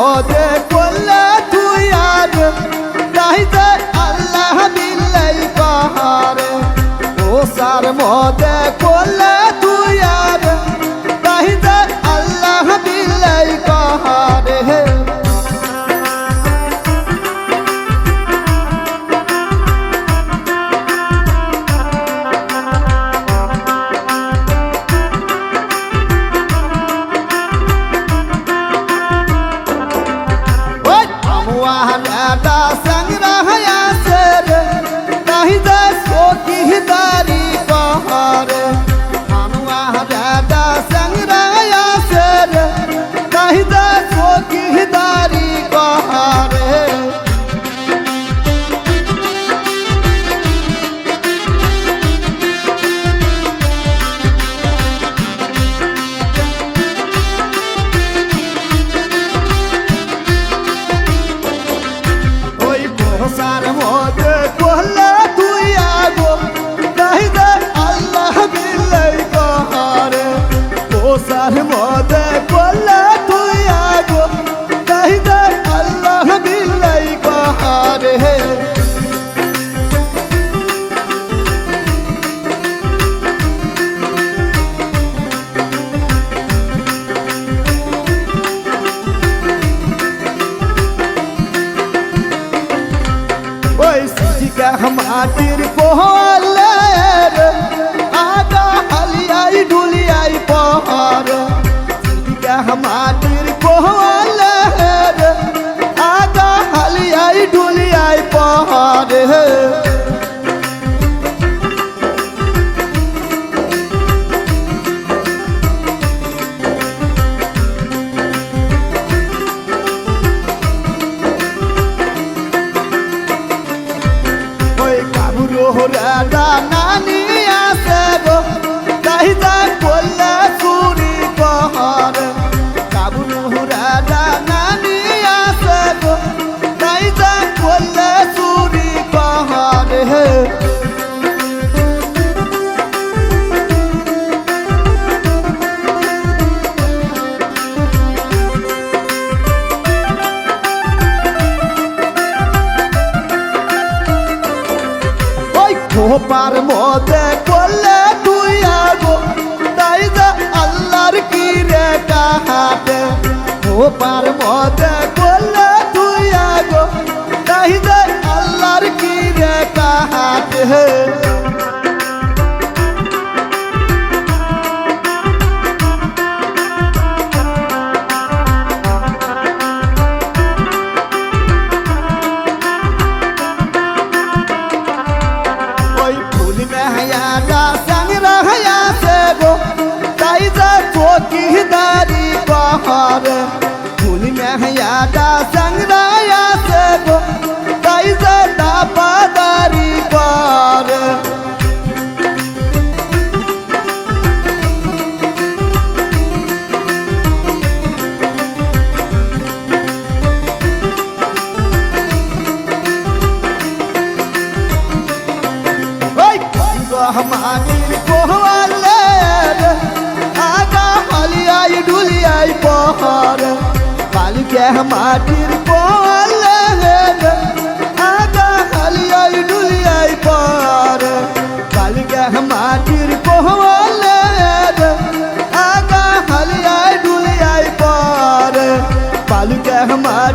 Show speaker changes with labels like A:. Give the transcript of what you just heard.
A: পদে মাটির পোহা হে খোপার মধ্যে করলে তুই আগো তাই যা আল্লাহর কি রে কাহাতে পার যাবে ভুলি মেহাটা সংগ্রায় আছে তাই যেটা পাদারি পর हमारी কেহ মাটির আগা হালিয়াই ডুলিয়াই পর। কালি কেহ মাটির পোহল আগা হালিয়াই ডুলিয়াই পর। পালু কেহ মাটির